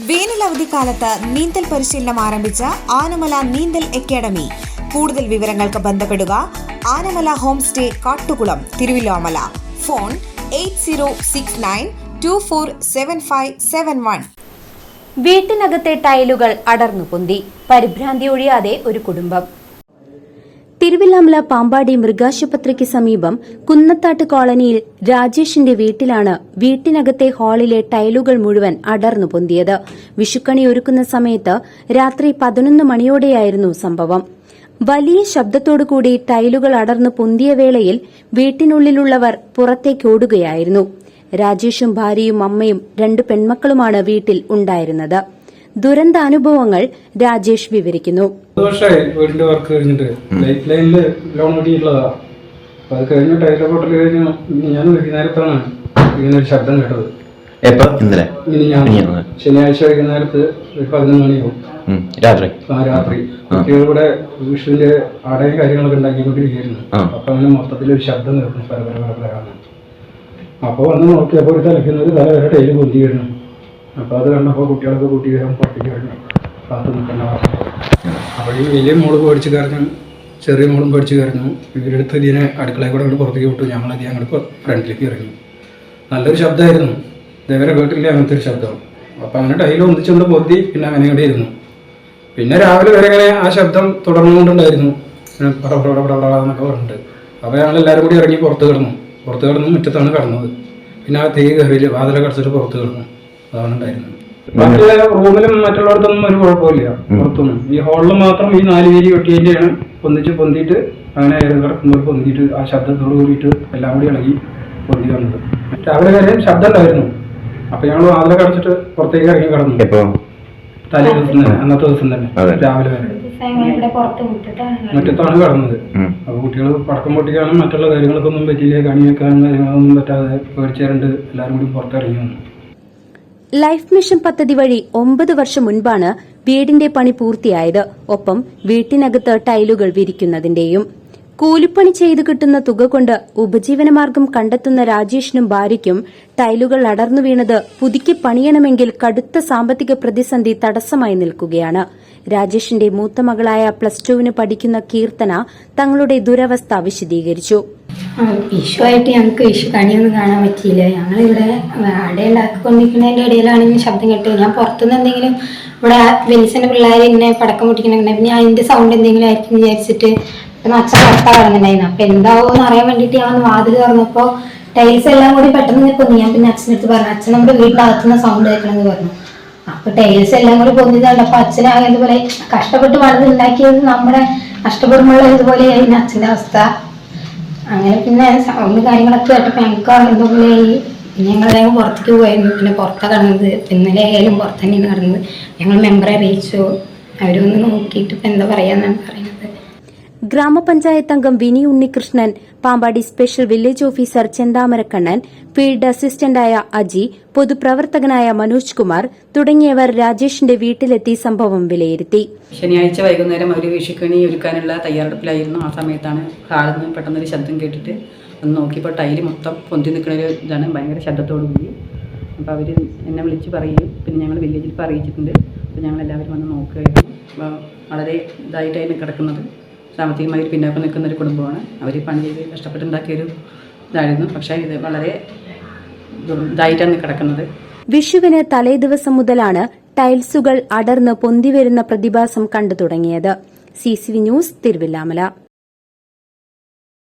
വേനൽ അവധിക്കാലത്ത് നീന്തൽ പരിശീലനം ആരംഭിച്ച ആനമല നീന്തൽ അക്കാദമി. കൂടുതൽ വിവരങ്ങൾക്ക് ബന്ധപ്പെടുക Anamala home stay Kattukulam Thiruvilwamala. Phone eight zero six nine two four seven five seven one. വീട്ടിനകത്തെ ടൈലുകൾ അടർന്നു പൊന്തി. പരിഭ്രാന്തി ഒഴിയാതെ ഒരു കുടുംബം. തിരുവില്ലാമല പാമ്പാടി മൃഗാശുപത്രിക്ക് സമീപം കുന്നത്താട്ട് കോളനിയിൽ രാജേഷിന്റെ വീട്ടിലാണ് വീട്ടിനകത്തെ ഹാളിലെ ടൈലുകൾ മുഴുവൻ അടർന്നു പൊന്തിയത്. വിഷുക്കണി ഒരുക്കുന്ന സമയത്ത് രാത്രി പതിനൊന്ന് മണിയോടെയായിരുന്നു സംഭവം. വലിയ ശബ്ദത്തോടുകൂടി ടൈലുകൾ അടർന്നു പൊന്തിയ വേളയിൽ വീട്ടിനുള്ളിലുള്ളവർ പുറത്തേക്കോടുകയായിരുന്നു രാജേഷും ഭാര്യയും അമ്മയും രണ്ട് പെൺമക്കളുമാണ് വീട്ടിൽ ഉണ്ടായിരുന്നത്. ദുരന്ത അനുഭവങ്ങൾ രാജേഷ് വിവരിക്കുന്നു. വർഷമായി വർക്ക് കഴിഞ്ഞിട്ട്. ലൈഫ് ലൈനിൽ ലോൺ കിട്ടിയിട്ടുള്ളതാ. അപ്പൊ അത് കഴിഞ്ഞ ടൈലർ ഹോട്ടൽ കഴിഞ്ഞ് ഞാൻ വൈകുന്നേരത്താണ് ഇങ്ങനെ ഒരു ശബ്ദം കേട്ടത്. എപ്പോ? ഇന്നലെ. ഇനി ഞാൻ ശനിയാഴ്ച വൈകുന്നേരത്ത് ഒരു പതിനൊന്ന് മണിയാവും. രാത്രി. ആ രാത്രി. കുട്ടികൾ ഇവിടെ വിഷുവിന്റെ അടയും കാര്യങ്ങളൊക്കെ ഉണ്ടാക്കിക്കൊണ്ടിരിക്കുകയായിരുന്നു. അപ്പൊ അങ്ങനെ മൊത്തത്തിൽ ഒരു ശബ്ദം കേൾക്കുന്നു പല പല പല പല അപ്പൊ വന്ന് നോക്കിയപ്പോൾ ഒരു തലയ്ക്കുന്ന ഒരു തല വരെ ടൈൽ പൊന്തി അപ്പൊ അത് കണ്ടപ്പോൾ കുട്ടികളൊക്കെ കൂട്ടി വരാൻ പുറത്തേക്ക് വരുന്നു. കാത്തു നിൽക്കുന്ന അപ്പോൾ ഈ വലിയ മോൾ പേടിച്ച് കരഞ്ഞു ചെറിയ മോളും പേടിച്ച് കരഞ്ഞു ഇവരെടുത്ത് ഇതിനെ അടുക്കളയിൽ കൂടെ അങ്ങോട്ട് പുറത്തേക്ക് വിട്ടു. ഞങ്ങൾ അധികം അങ്ങോട്ട് ഫ്രണ്ടിലേക്ക് ഇറങ്ങി. നല്ലൊരു ശബ്ദമായിരുന്നു ഇതേവരെ കേട്ടില്ല അങ്ങനത്തെ ഒരു ശബ്ദം. അപ്പോൾ അങ്ങനെ ടൈലും ഒന്നിച്ചുകൊണ്ട് പൊത്തി പിന്നെ അങ്ങനെ ഇവിടെ ഇരുന്നു. പിന്നെ രാവിലെ വരെ ഇങ്ങനെ ആ ശബ്ദം തുടർന്നുകൊണ്ടുണ്ടായിരുന്നു. പട പട പട എന്നൊക്കെ പറഞ്ഞിട്ട്. അപ്പോൾ ഞങ്ങൾ എല്ലാവരും കൂടി ഇറങ്ങി പുറത്ത് കിടന്നു. പുറത്ത് കിടന്ന് മുറ്റത്താണ് കിടന്നത്. പിന്നെ ആ തീ കയറിയില്ല വാതിലൊക്കെ അടച്ചിട്ട് പുറത്ത് കിടന്നു. അതാണ് ഉണ്ടായിരുന്നത് മറ്റേ റൂമിലും മറ്റുള്ളവർക്കൊന്നും ഒരു കുഴപ്പമില്ല പുറത്തൊന്നും ഈ ഹാളിൽ മാത്രം ഈ നാല് പേര് വെട്ടിയതിന്റെയാണ് പൊന്തിച്ച് പൊന്തിയിട്ട് അങ്ങനെ കിടക്കുന്നവർ പൊന്തിയിട്ട് ആ ശബ്ദത്തോട് കൂടിയിട്ട് എല്ലാം കൂടി ഇളകി പൊന്തി വന്നത്. രാവിലെ കാര്യം ശബ്ദം ഉണ്ടായിരുന്നു അപ്പൊ ഞങ്ങൾ വാതിലൊക്കെ കടച്ചിട്ട് പുറത്തേക്ക് ഇറങ്ങി കിടന്നു. തലേ ദിവസം തന്നെ അന്നത്തെ ദിവസം തന്നെ രാവിലെ വരെ. മുറ്റത്താണ് കടന്നത്. അപ്പൊ കുട്ടികൾ പടക്കം പൊട്ടിക്കാനും മറ്റുള്ള കാര്യങ്ങൾക്കൊന്നും പറ്റിയില്ല കണി വെക്കാനും കാര്യങ്ങളൊന്നും പറ്റാതെ പേടിച്ചേരണ്ട് എല്ലാവരും കൂടി പുറത്തിറങ്ങി വന്നു. ലൈഫ് മിഷൻ പദ്ധതി വഴി ഒമ്പത് വർഷം മുൻപാണ് വീടിന്റെ പണി പൂർത്തിയായത്. ഒപ്പം വീട്ടിനകത്ത് ടൈലുകൾ വിരിക്കുന്നതിന്റെയും കൂലിപ്പണി ചെയ്തു കിട്ടുന്ന തുക കൊണ്ട് ഉപജീവനമാർഗം കണ്ടെത്തുന്ന രാജേഷിനും ഭാര്യയ്ക്കും ടൈലുകൾ അടർന്നു വീണത് പുതുക്കി പണിയണമെങ്കിൽ കടുത്ത സാമ്പത്തിക പ്രതിസന്ധി തടസ്സമായി നിൽക്കുകയാണ്. രാജേഷിന്റെ മൂത്ത മകളായ പ്ലസ് ടുവിന് പഠിക്കുന്ന കീർത്തന തങ്ങളുടെ ദുരവസ്ഥ വിശദീകരിച്ചു. ആ, വിഷു ആയിട്ട് ഞങ്ങൾക്ക് വിഷു കണിയൊന്നും കാണാൻ പറ്റിയില്ല. ഞങ്ങളിവിടെ അട ഉണ്ടാക്കിക്കൊണ്ടിരിക്കുന്നതിന്റെ ഇടയിലാണ് ഇങ്ങനെ ശബ്ദം കേട്ടത്. ഞാൻ പുറത്തുനിന്ന് എന്തെങ്കിലും ഇവിടെ വെൽസിന്റെ പിള്ളേർ എന്നെ പടക്കം പൊട്ടിക്കണുണ്ടായിരുന്നു ഞാൻ അതിന്റെ സൗണ്ട് എന്തെങ്കിലും ആയിരിക്കും വിചാരിച്ചിട്ട് അപ്പം അച്ഛൻ പുറത്താ കിടന്നുണ്ടായിരുന്നു എന്താവോ എന്ന് അറിയാൻ വേണ്ടിയിട്ട് ഞാൻ വാതിൽ തുറന്നപ്പോൾ ടൈൽസ് എല്ലാം കൂടി പെട്ടെന്ന് ഞാൻ പൊന്നി ഞാൻ പിന്നെ അച്ഛന്റെ അടുത്ത് പറഞ്ഞു അച്ഛൻ നമ്മുടെ വീട്ടിനകത്തുനിന്ന് സൗണ്ട് കേൾക്കണമെന്ന് പറഞ്ഞു. അപ്പൊ ടൈൽസ് എല്ലാം കൂടി പൊന്തി കണ്ടപ്പോ അച്ഛനാകെ ഇതുപോലെ കഷ്ടപ്പെട്ട് പണിത് ഉണ്ടാക്കിയത് നമ്മുടെ കഷ്ടപ്പെടുമ്പോൾ ഇതുപോലെ ആയിരുന്നു അച്ഛന്റെ അവസ്ഥ. അങ്ങനെ പിന്നെ സൗണ്ട് കാര്യങ്ങളൊക്കെ കേട്ടപ്പോൾ ഞങ്ങൾക്ക് എന്തോപോലെ ഞങ്ങൾ വേഗം പുറത്തേക്ക് പോയിരുന്നു. പിന്നെ പുറത്താണ് കിടന്നത്. ഇന്നലെ ആയാലും പുറത്ത് തന്നെയാണ് കിടന്നത്. ഞങ്ങൾ മെമ്പറെ അറിയിച്ചു. അവരൊന്ന് നോക്കിയിട്ട് ഇപ്പം എന്താ പറയാന്നാണ് പറയുന്നത്. ഗ്രാമപഞ്ചായത്ത് അംഗം Vini Unnikrishnan Pampady special village officer Chenthamarakannan field അസിസ്റ്റന്റായ Aji പൊതുപ്രവർത്തകനായ മനോജ് കുമാർ തുടങ്ങിയവർ രാജേഷിന്റെ വീട്ടിലെത്തി സംഭവം വിലയിരുത്തി. ശനിയാഴ്ച വൈകുന്നേരം അവർ വിഷുക്കണി ഒരുക്കാനുള്ള തയ്യാറെടുപ്പിലായിരുന്നു. ആ സമയത്താണ് ഹാളിൽ പെട്ടെന്നൊരു ശബ്ദം കേട്ടിട്ട് ഒന്ന് നോക്കിയപ്പോൾ ടൈൽ മൊത്തം പൊന്തി നിൽക്കുന്ന ഒരു ഇതാണ്. ഭയങ്കര ശബ്ദത്തോടു കൂടി. അപ്പോൾ അവർ എന്നെ വിളിച്ച് പറയും. പിന്നെ ഞങ്ങൾ വില്ലേജിൽ ഇപ്പോൾ അറിയിച്ചിട്ടുണ്ട്. അപ്പോൾ ഞങ്ങൾ എല്ലാവരും വന്ന് നോക്കുകയായിരുന്നു. അപ്പോൾ വളരെ ഇതായിട്ടായിരുന്നു കിടക്കുന്നത്. സാമ്പത്തികമായി ഒരു പിന്നോക്കം നിൽക്കുന്ന ഒരു കുടുംബമാണ്. അവർ പണി ചെയ്ത് കഷ്ടപ്പെട്ടുണ്ടാക്കിയൊരു ഇതായിരുന്നു. പക്ഷേ ഇത് വളരെ ഇതായിട്ടാണ് കിടക്കുന്നത്. വിഷുവിന് തലേദിവസം മുതലാണ് ടൈൽസുകൾ അടർന്ന് പൊന്തിവരുന്ന പ്രതിഭാസം കണ്ടു തുടങ്ങിയത്. C C V news Thiruvilwamala.